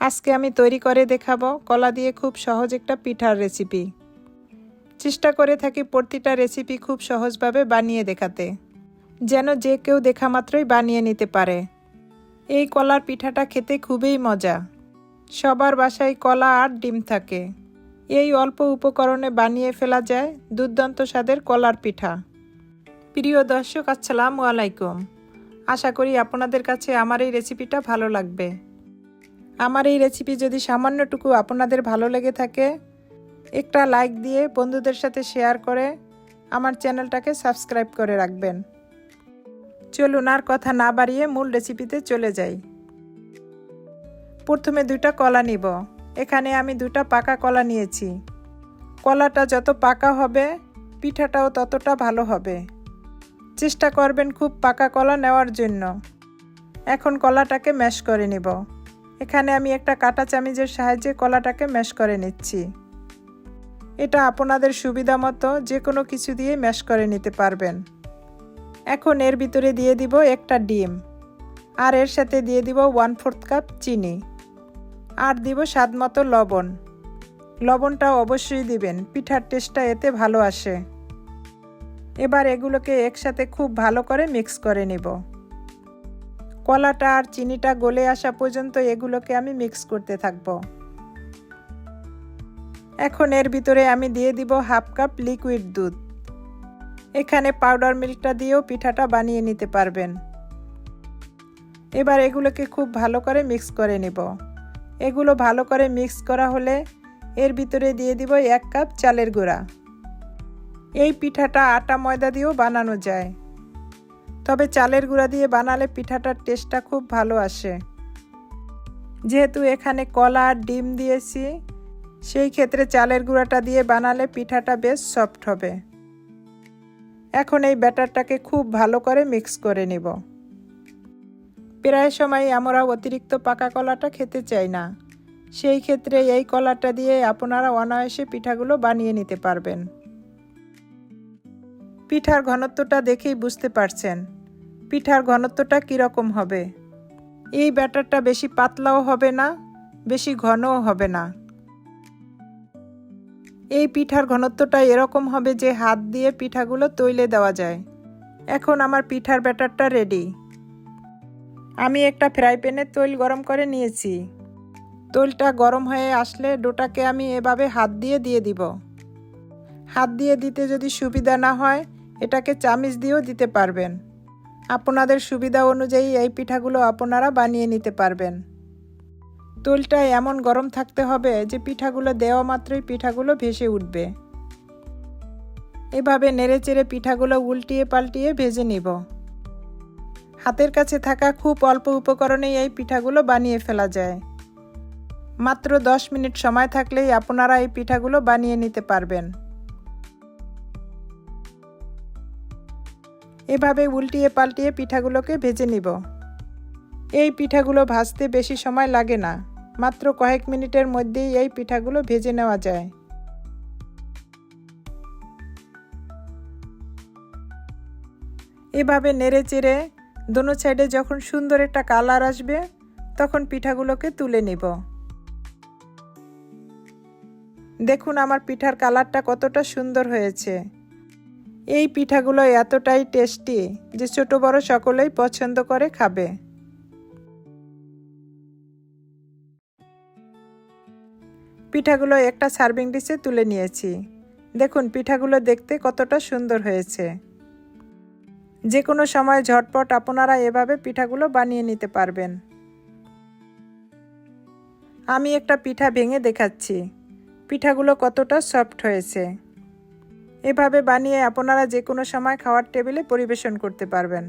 আজকে আমি তৈরি করে দেখাবো কলা দিয়ে খুব সহজ একটা পিঠার রেসিপি চেষ্টা করে থাকি প্রতিটা রেসিপি খুব সহজভাবে বানিয়ে দেখাতে, যেন যে কেউ দেখা মাত্রই বানিয়ে নিতে পারে। এই কলার পিঠাটা খেতে খুবই মজা। সবার বাসায় কলা আর ডিম থাকে। এই অল্প উপকরণে বানিয়ে ফেলা যায় দুর্দান্ত স্বাদের কলার পিঠা। প্রিয় দর্শক, আসসালামু আলাইকুম। আশা করি আপনাদের কাছে আমার এই রেসিপিটা ভালো লাগবে। আমার এই রেসিপি যদি সামান্যটুকু আপনাদের ভালো লেগে থাকে, একটা লাইক দিয়ে বন্ধুদের সাথে শেয়ার করে আমার চ্যানেলটাকে সাবস্ক্রাইব করে রাখবেন। চলুন আর কথা না বাড়িয়ে মূল রেসিপিতে চলে যাই। প্রথমে দুইটা কলা নিব। এখানে আমি দুটা পাকা কলা নিয়েছি। কলাটা যত পাকা হবে, পিঠাটাও ততটা ভালো হবে। চেষ্টা করবেন খুব পাকা কলা নেওয়ার জন্য। এখন কলাটাকে ম্যাশ করে নিব। এখানে আমি একটা কাটা চামিচের সাহায্যে কলাটাকে ম্যাশ করে নিচ্ছি। এটা আপনাদের সুবিধা মতো যে কোনো কিছু দিয়ে ম্যাশ করে নিতে পারবেন। এখন এর ভিতরে দিয়ে দিব একটা ডিম। আর এর সাথে দিয়ে দিব ওয়ান ফোর্থ কাপ চিনি। আর দিব স্বাদ মতো লবণ। লবণটা অবশ্যই দিবেন, পিঠার টেস্টটা এতে ভালো আসে। এবার এগুলোকে একসাথে খুব ভালো করে মিক্স করে নিব। কলাটা আর চিনিটা গলে আসা পর্যন্ত এগুলোকে আমি মিক্স করতে থাকব। এখন এর ভিতরে আমি দিয়ে দিব হাফ কাপ লিকুইড দুধ। এখানে পাউডার মিল্কটা দিয়েও পিঠাটা বানিয়ে নিতে পারবেন। এবার এগুলোকে খুব ভালো করে মিক্স করে নেব। এগুলো ভালো করে মিক্স করা হলে এর ভিতরে দিয়ে দিব এক কাপ চালের গুঁড়া। এই পিঠাটা আটা ময়দা দিয়েও বানানো যায়। তবে চালের গুঁড়া দিয়ে বানালে পিঠাটার টেস্টটা খুব ভালো আসে। যেহেতু এখানে কলা আর ডিম দিয়েছি, সেই ক্ষেত্রে চালের গুঁড়াটা দিয়ে বানালে পিঠাটা বেশ সফট হবে। এখন এই ব্যাটারটাকে খুব ভালো করে মিক্স করে নিব। প্রায় সময় আমরা অতিরিক্ত পাকা কলাটা খেতে চাই না। সেই ক্ষেত্রে এই কলাটা দিয়ে আপনারা অনায়াসে পিঠাগুলো বানিয়ে নিতে পারবেন। পিঠার ঘনত্বটা দেখেই বুঝতে পারছেন। পিঠার ঘনত্বটা কীরকম হবে? এই ব্যাটারটা বেশি পাতলাও হবে না, বেশি ঘনও হবে না। এই পিঠার ঘনত্বটা এরকম হবে যে হাত দিয়ে পিঠাগুলো তৈলে দেওয়া যায়। এখন আমার পিঠার ব্যাটারটা রেডি। আমি একটা ফ্রাই প্যানে তৈল গরম করে নিয়েছি। তৈলটা গরম হয়ে আসলে ডোটাকে আমি এভাবে হাত দিয়ে দিয়ে দিব। হাত দিয়ে দিতে যদি সুবিধা না হয় এটাকে চামিচ দিয়েও দিতে পারবেন। আপনাদের সুবিধা অনুযায়ী এই পিঠাগুলো আপনারা বানিয়ে নিতে পারবেন। তৈলটা এমন গরম থাকতে হবে যে পিঠাগুলো দেওয়া মাত্রই পিঠাগুলো ভেসে উঠবে। এভাবে নেড়েচেড়ে পিঠাগুলো উল্টিয়ে পাল্টিয়ে ভেজে নিব। হাতের কাছে থাকা খুব অল্প উপকরণেই এই পিঠাগুলো বানিয়ে ফেলা যায়। মাত্র দশ মিনিট সময় থাকলেই আপনারা এই পিঠাগুলো বানিয়ে নিতে পারবেন। এভাবে উল্টিয়ে পাল্টিয়ে পিঠাগুলোকে ভেজে নিব। এই পিঠাগুলো ভাজতে বেশি সময় লাগে না, মাত্র কয়েক মিনিটের মধ্যেই এই পিঠাগুলো ভেজে নেওয়া যায়। এভাবে নেড়ে চেড়ে দোনো সাইডে যখন সুন্দর একটা কালার আসবে, তখন পিঠাগুলোকে তুলে নিব। দেখুন আমার পিঠার কালারটা কতটা সুন্দর হয়েছে। এই পিঠাগুলো এতটাই টেস্টি যে ছোট বড় সকলেই পছন্দ করে খাবে। পিঠাগুলো একটা সার্ভিং ডিশে তুলে নিয়েছি। দেখুন, পিঠাগুলো দেখতে কতটা সুন্দর হয়েছে। যে কোনো সময় ঝটপট আপনারা এভাবে পিঠাগুলো বানিয়ে নিতে পারবেন। আমি একটা পিঠা ভেঙে দেখাচ্ছি। পিঠাগুলো কতটা সফট হয়েছে। এভাবে বানিয়ে আপনারা যে কোনো সময় খাওয়ার টেবিলে পরিবেশন করতে পারবেন।